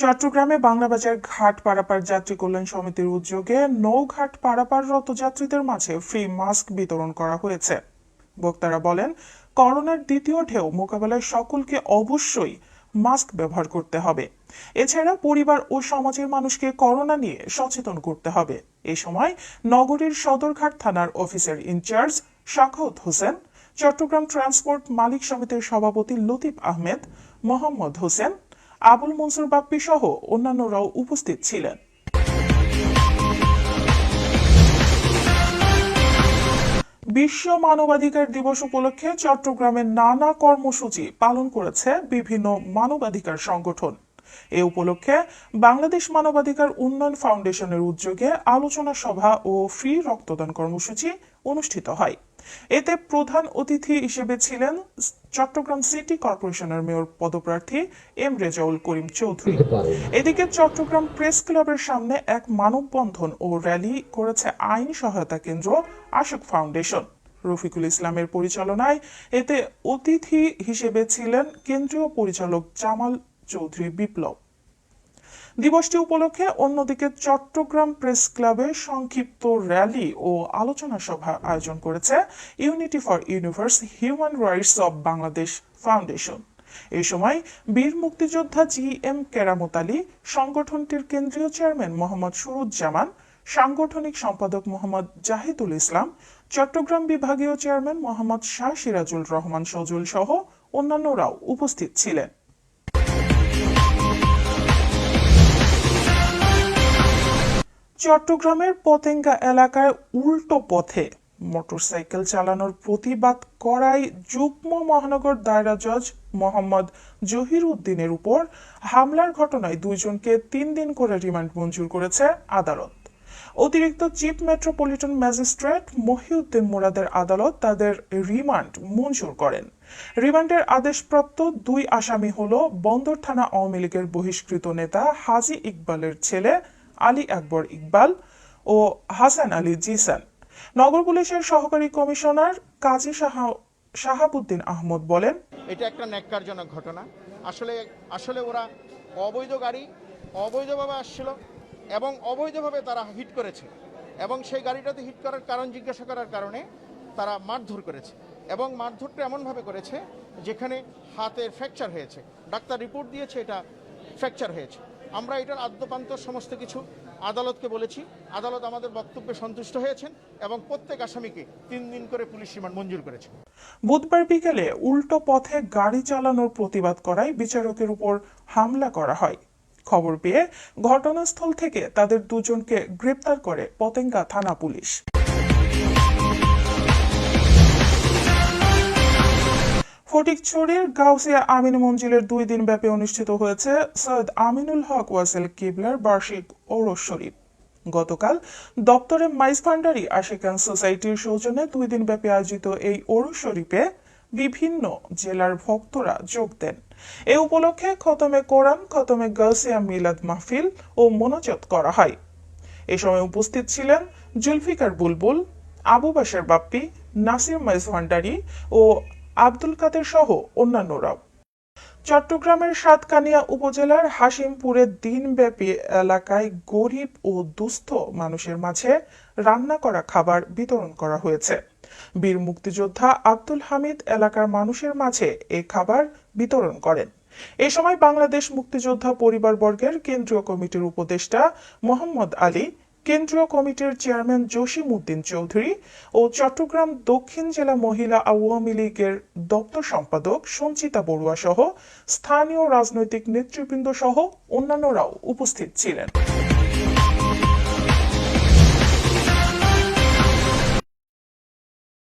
চট্টগ্রামে বাংলাবাজার ঘাট পারাপার যাত্রী কল্যাণ সমিতির উদ্যোগে নৌঘাট পারাপাররত যাত্রীদের মাঝে ফ্রি মাস্ক বিতরণ করা হয়েছে। বক্তারা বলেন, করোনার দ্বিতীয় ঢেউ মোকাবেলায় সকলকে অবশ্যই মাস্ক ব্যবহার করতে হবে। এছাড়া পরিবার ও সমাজের মানুষকে করোনা নিয়ে সচেতন করতে হবে। এ সময় নগরীর সদরঘাট থানার officer in-charge Shakhawat Hossain, Chattogram transport মালিক সমিতির সভাপতি লতিফ আহমেদ, মোহাম্মদ হোসেন আবুল মনসুর বাপ্পি সহ অন্যান্যরাও উপস্থিত ছিলেন। বিশ্ব মানবাধিকার দিবস উপলক্ষে চট্টগ্রামে নানা কর্মসূচি পালন করেছে বিভিন্ন মানবাধিকার সংগঠন। এ উপলক্ষে বাংলাদেশ মানবাধিকার উন্নয়ন ফাউন্ডেশনের উদ্যোগে আলোচনা সভা ও ফ্রি রক্তদান কর্মসূচি অনুষ্ঠিত হয়। এতে প্রধান অতিথি হিসেবে ছিলেন চট্টগ্রাম সিটি কর্পোরেশনের মেয়র পদপ্রার্থী এম রেজাউল করিম চৌধুরী। এদিকে চট্টগ্রাম প্রেস ক্লাবের সামনে এক মানববন্ধন ও র্যালি করেছে আইন সহায়তা কেন্দ্র আশোক ফাউন্ডেশন। রফিকুল ইসলামের পরিচালনায় এতে অতিথি হিসেবে ছিলেন কেন্দ্রীয় পরিচালক জামাল চৌধুরী বিপ্লব। দিবসটি উপলক্ষে অন্যদিকে চট্টগ্রাম প্রেস ক্লাবে সংক্ষিপ্ত র্যালি ও আলোচনা সভা আয়োজন করেছে unity for universe human rights of Bangladesh foundation. এই সময় বীর মুক্তিযোদ্ধা জি এম কেরামত আলী, সংগঠনটির কেন্দ্রীয় চেয়ারম্যান মোহাম্মদ সুরুজ্জামান, সাংগঠনিক সম্পাদক মোহাম্মদ জাহিদুল ইসলাম, চট্টগ্রাম বিভাগীয় চেয়ারম্যান মোহাম্মদ শাহ সিরাজুল রহমান সজুল সহ অন্যান্যরাও উপস্থিত ছিলেন। চট্টগ্রামের পতেঙ্গা এলাকায় উল্টো পথে মোটরসাইকেল চালানোর প্রতিবাদ করায় যুগ্ম মহানগর দায়রা জজ মোহাম্মদ জহির উদ্দিনের উপর হামলার ঘটনায় দুইজনকে তিন দিন করে রিমান্ড মঞ্জুর করেছে আদালত। অতিরিক্ত চিফ মেট্রোপলিটন ম্যাজিস্ট্রেট মহিউদ্দিন মুরাদের আদালত তাদের রিমান্ড মঞ্জুর করেন। রিমান্ডের আদেশপ্রাপ্ত দুই আসামি হল বন্দর থানা আওয়ামী লীগের বহিষ্কৃত নেতা হাজি ইকবালের ছেলে আলী আকবর ইকবাল ও হাসান আলী জিসান। নগর পুলিশের সহকারী কমিশনার কাজী সাহা শাহাবুদ্দিন আহমদ বলেন, এটা একটা ন্যাক্কারজনক ঘটনা। আসলে আসলে ওরা অবৈধ গাড়ি, অবৈধভাবে আসছিল এবং অবৈধভাবে তারা হিট করেছে এবং সেই গাড়িটাতে হিট করার কারণ জিজ্ঞাসা করার কারণে তারা মারধর করেছে এবং মারধরটা এমনভাবে করেছে যেখানে হাতের ফ্র্যাকচার হয়েছে। ডাক্তার রিপোর্ট দিয়েছে এটা ফ্র্যাকচার হয়েছে। আমরা এটার আদ্যপান্ত সমস্ত কিছু আদালতকে বলেছি। আদালত আমাদের বক্তব্যে সন্তুষ্ট হয়েছেন এবং প্রত্যেক আসামিকে তিন দিন করে পুলিশ রিমান্ড মঞ্জুর করেছে। বুধবার বিকেলে উল্টো পথে গাড়ি চালানোর প্রতিবাদ করায় বিচারকের উপর হামলা করা হয়। খবর পেয়ে ঘটনাস্থল থেকে তাদের দুজনকে গ্রেপ্তার করে পতেঙ্গা থানা পুলিশ। ফটিকছড়ির গাউসিয়া আমিন মঞ্জিলের দুই দিন ব্যাপী অনুষ্ঠিত হয়েছে সৈয়দ আমিনুল হক ওয়াসেল কিবলার বার্ষিক ঔরস শরীফ। গতকাল দপ্তরে মাইজ ভান্ডারি আশিকান সোসাইটির সৌজন্যে দুই দিন ব্যাপী আয়োজিত এই ঔরস শরীফে বিভিন্ন জেলার ভক্তরা যোগ দেন। এ উপলক্ষে খতমে কোরআন, খতমে গাউসিয়া মিলাদ মাহফিল ও মোনাজাত করা হয়। এ সময় উপস্থিত ছিলেন জুলফিকার বুলবুল, আবু বাসার বাপ্পি, নাসির মাইজ ভান্ডারি ও আব্দুল কাদের সহ অন্যান্যরাও। চট্টগ্রামের সাতকানিয়া উপজেলার হাসিমপুরের দিনব্যাপী এলাকায় গরিব ও দুস্থ মানুষের মাঝে রান্না করা খাবার বিতরণ করা হয়েছে। বীর মুক্তিযোদ্ধা আব্দুল হামিদ এলাকার মানুষের মাঝে এই খাবার বিতরণ করেন। এ সময় বাংলাদেশ মুক্তিযোদ্ধা পরিবারবর্গের কেন্দ্রীয় কমিটির উপদেষ্টা মোহাম্মদ আলী কেন্দ্রীয় কমিটির চেয়ারম্যান জসিম উদ্দিন চৌধুরী ও চট্টগ্রাম দক্ষিণ জেলা মহিলা আওয়ামী লীগের দপ্তর সম্পাদক সঞ্চিতা বড়ুয়া সহ স্থানীয় রাজনৈতিক নেতৃবৃন্দ সহ অন্যান্যরাও উপস্থিত ছিলেন।